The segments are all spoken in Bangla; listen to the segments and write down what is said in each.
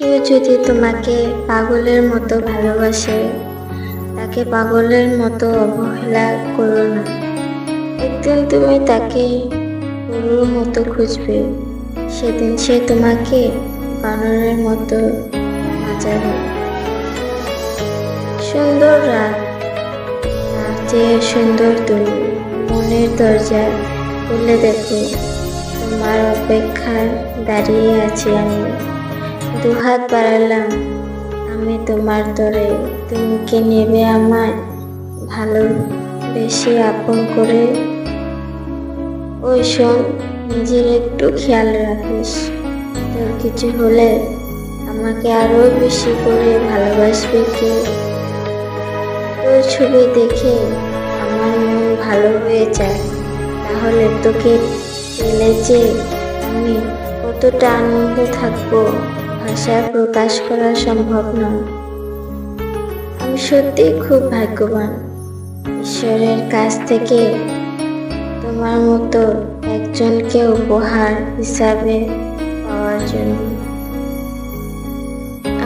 কেউ যদি তোমাকে পাগলের মতো ভালোবাসে, তাকে পাগলের মতো অবহেলা করো না। একদিন তুমি তাকে গরুর মতো খুঁজবে। সেদিন সে তোমাকে বানরের মতো বাঁচাবে সুন্দর রাত তার সুন্দর তুমি। মনের দরজা খুলে দেখো, তোমার অপেক্ষায় দাঁড়িয়ে আছি আমি। দুহাত বাড়ালাম। আমি তোমার তরে তুমি কি নেবে আমায় ভালো বেশি আপন করে। ওই শোন, নিজের একটু খেয়াল রাখিস। তোর কিছু হলে আমাকে আরও বেশি করে ভালোবাসবে কি? তোর ছবি দেখে আমার মন ভালো হয়ে যায়। তাহলে তোকে পেলে যে আমি কতটা আনন্দ থাকব। ভাষায় প্রকাশ করা সম্ভব নয়। আমি সত্যি খুব ভাগ্যবান। ঈশ্বরের কাছ থেকে তোমার মতো একজনকে উপহার হিসাবে পাওয়ার জন্য।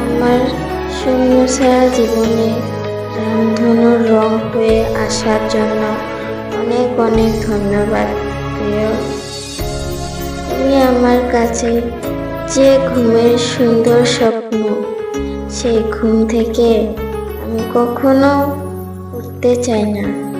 আমার শূন্য ছাড়া জীবনে রামধনুর রং হয়ে আসার জন্য অনেক অনেক ধন্যবাদ, প্রিয়। তুমি আমার কাছে যে ঘুমের সুন্দর স্বপ্ন সেই ঘুম থেকে আমি কখনো উঠতে চাই না।